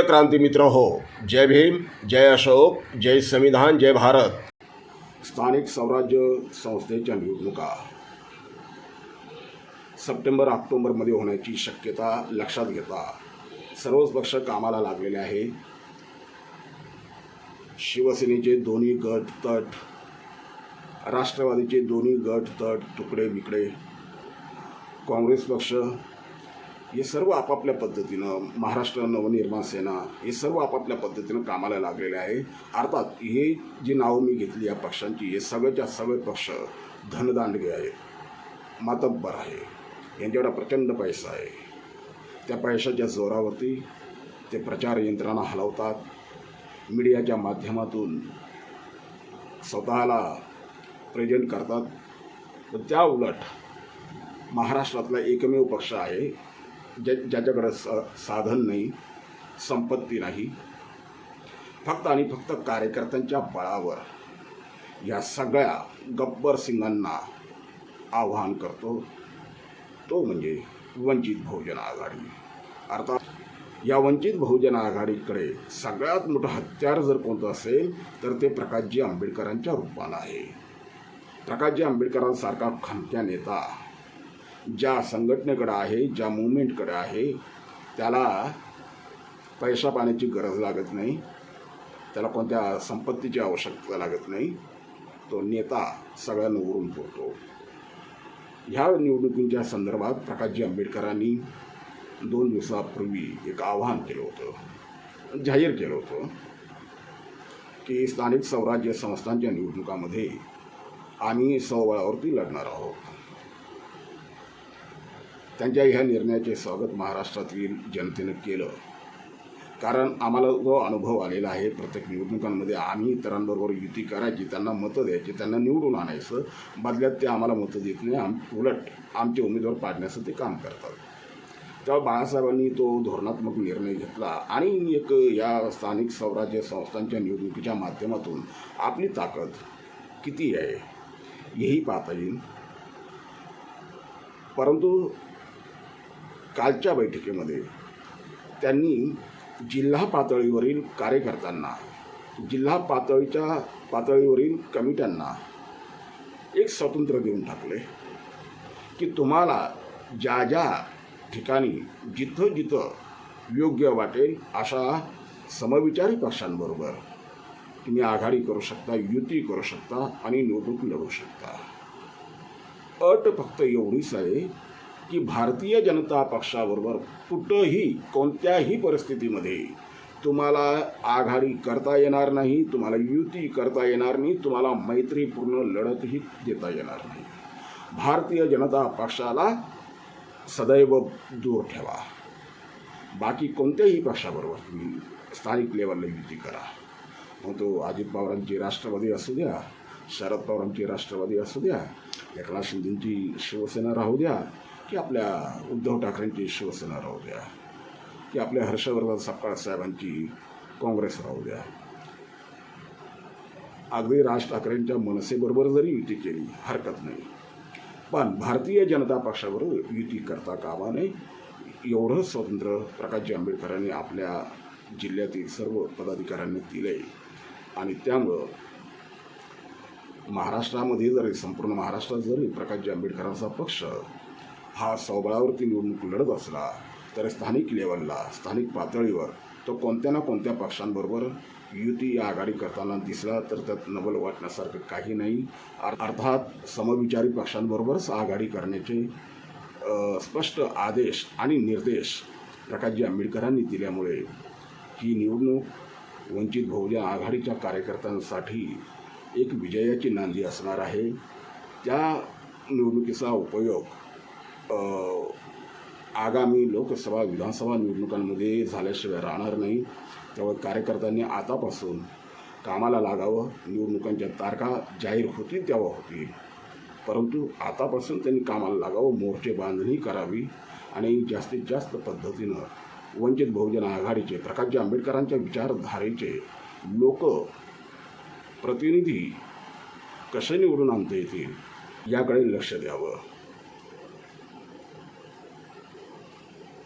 प्रिय क्रांती मित्र हो जय भीम जय अशोक जय संविधान जय भारत. स्थानिक स्वराज्य संस्थेच्या निवडणुका. सप्टेंबर ऑक्टोबरमध्ये होण्याची शक्यता लक्षात घेता सर्वच पक्ष कामाला लागलेले आहे. शिवसेनेचे दोन्ही गट तट राष्ट्रवादीचे दोन्ही गट तट तुकडे बिकडे काँग्रेस पक्ष हे सर्व आपापल्या पद्धतीनं महाराष्ट्र नवनिर्माण सेना हे सर्व आपापल्या पद्धतीनं कामाला लागलेले आहे. अर्थात हे जी नावं मी घेतली या पक्षांची हे सगळ्याच्या सगळे पक्ष धनदांडगे आहेत. मातब्बर आहे. यांच्याकडे प्रचंड पैसा आहे. त्या पैशाच्या जोरावरती ते प्रचार यंत्रणा हलवतात. मीडियाच्या माध्यमातून स्वतःला प्रेझेंट करतात. पण त्या उलट महाराष्ट्रातला एकमेव पक्ष आहे. ज्या ज्याच्याकडं स साधन नाही संपत्ती नाही फक्त आणि फक्त कार्यकर्त्यांच्या बळावर या सगळ्या गब्बर सिंगांना आव्हान करतो तो म्हणजे वंचित बहुजन आघाडी. अर्थात या वंचित बहुजन आघाडीकडे सगळ्यात मोठं हत्यार जर कोणतं असेल तर ते प्रकाशजी आंबेडकरांच्या रूपानं आहे. प्रकाशजी आंबेडकरांसारखा खमक्या नेता ज्या संघटनेकडं आहे ज्या मुवमेंटकडे आहे त्याला पैसा पाण्याची गरज लागत नाही त्याला कोणत्या संपत्तीची आवश्यकता लागत नाही तो नेता सगळ्यांना उरून पुरतो ह्या निवडणुकींच्या संदर्भात प्रकाशजी आंबेडकरांनी दोन दिवसापूर्वी एक आवाहन केलं होतं जाहीर केलं होतं की स्थानिक स्वराज्य संस्थांच्या निवडणुकामध्ये आम्ही स्वबळावरती लढणार आहोत. त्यांच्या ह्या निर्णयाचे स्वागत महाराष्ट्रातील जनतेनं केलं. कारण आम्हाला जो अनुभव आलेला आहे प्रत्येक निवडणुकांमध्ये आम्ही इतरांबरोबर युती करायची त्यांना मतं द्यायची त्यांना निवडून आणायचं बदल्यात ते आम्हाला मतं देत नाही आम उलट आमचे उमेदवार पाडण्याचं ते काम करतात. तेव्हा बाळासाहेबांनी तो धोरणात्मक निर्णय घेतला आणि एक या स्थानिक स्वराज्य संस्थांच्या निवडणुकीच्या माध्यमातून आपली ताकद किती आहे हेही पाहता येईल. परंतु कालच्या बैठकीमध्ये त्यांनी जिल्हा पातळीवरील कार्यकर्त्यांना जिल्हा पातळीच्या पातळीवरील कमिट्यांना एक स्वतंत्र देऊन टाकले की तुम्हाला ज्या ज्या ठिकाणी जिथं जिथं योग्य वाटेल अशा समविचारी पक्षांबरोबर तुम्ही आघाडी करू शकता युती करू शकता आणि निवडणूक लढू शकता. अट फक्त एवढीच आहे की भारतीय जनता पक्षाबरोबर कुठंही कोणत्याही परिस्थितीमध्ये तुम्हाला आघाडी करता येणार नाही तुम्हाला युती करता येणार नाही तुम्हाला मैत्रीपूर्ण लढतही देता येणार नाही. भारतीय जनता पक्षाला सदैव दूर ठेवा. बाकी कोणत्याही पक्षाबरोबर तुम्ही स्थानिक लेवलला युती करा. मग तो अजित पवारांची राष्ट्रवादी असू द्या शरद पवारांची राष्ट्रवादी असू द्या एकनाथ शिंदेंची शिवसेना राहू द्या की आपल्या उद्धव ठाकरेंची शिवसेना राहू द्या की आपल्या हर्षवर्धन सपकाळ साहेबांची काँग्रेस राहू द्या. अगदी राज ठाकरेंच्या मनसेबरोबर जरी युती केली हरकत नाही. पण भारतीय जनता पक्षाबरोबर युती करता कामा नये एवढं स्वातंत्र्य प्रकाशजी आंबेडकरांनी आपल्या जिल्ह्यातील सर्व पदाधिकाऱ्यांनी दिले आणि त्यामुळं महाराष्ट्रामध्ये जरी संपूर्ण महाराष्ट्रात जरी प्रकाशजी आंबेडकरांचा पक्ष हा स्वबळावरती निवडणूक लढत असला तर स्थानिक लेवलला स्थानिक पातळीवर तो कोणत्या ना कोणत्या पक्षांबरोबर युती या आघाडी करताना दिसला तर त्यात नवल वाटण्यासारखं काही नाही. अर्थात समविचारी पक्षांबरोबरच आघाडी करण्याचे स्पष्ट आदेश आणि निर्देश प्रकाशजी आंबेडकरांनी दिल्यामुळे ही निवडणूक वंचित बहुजन आघाडीच्या कार्यकर्त्यांसाठी एक विजयाची नांदी असणार आहे. त्या निवडणुकीचा उपयोग आगामी लोकसभा विधानसभा निवडणुकांमध्ये झाल्याशिवाय राहणार नाही. त्यामुळे कार्यकर्त्यांनी आतापासून कामाला लागावं. निवडणुकांच्या तारखा जाहीर होतील तेव्हा होतील. परंतु आतापासून त्यांनी कामाला लागावं मोर्चे बांधणी करावी आणि जास्तीत जास्त पद्धतीनं वंचित बहुजन आघाडीचे प्रकाशजी आंबेडकरांच्या विचारधारेचे लोक प्रतिनिधी कसे निवडून आणता येतील याकडे लक्ष द्यावं.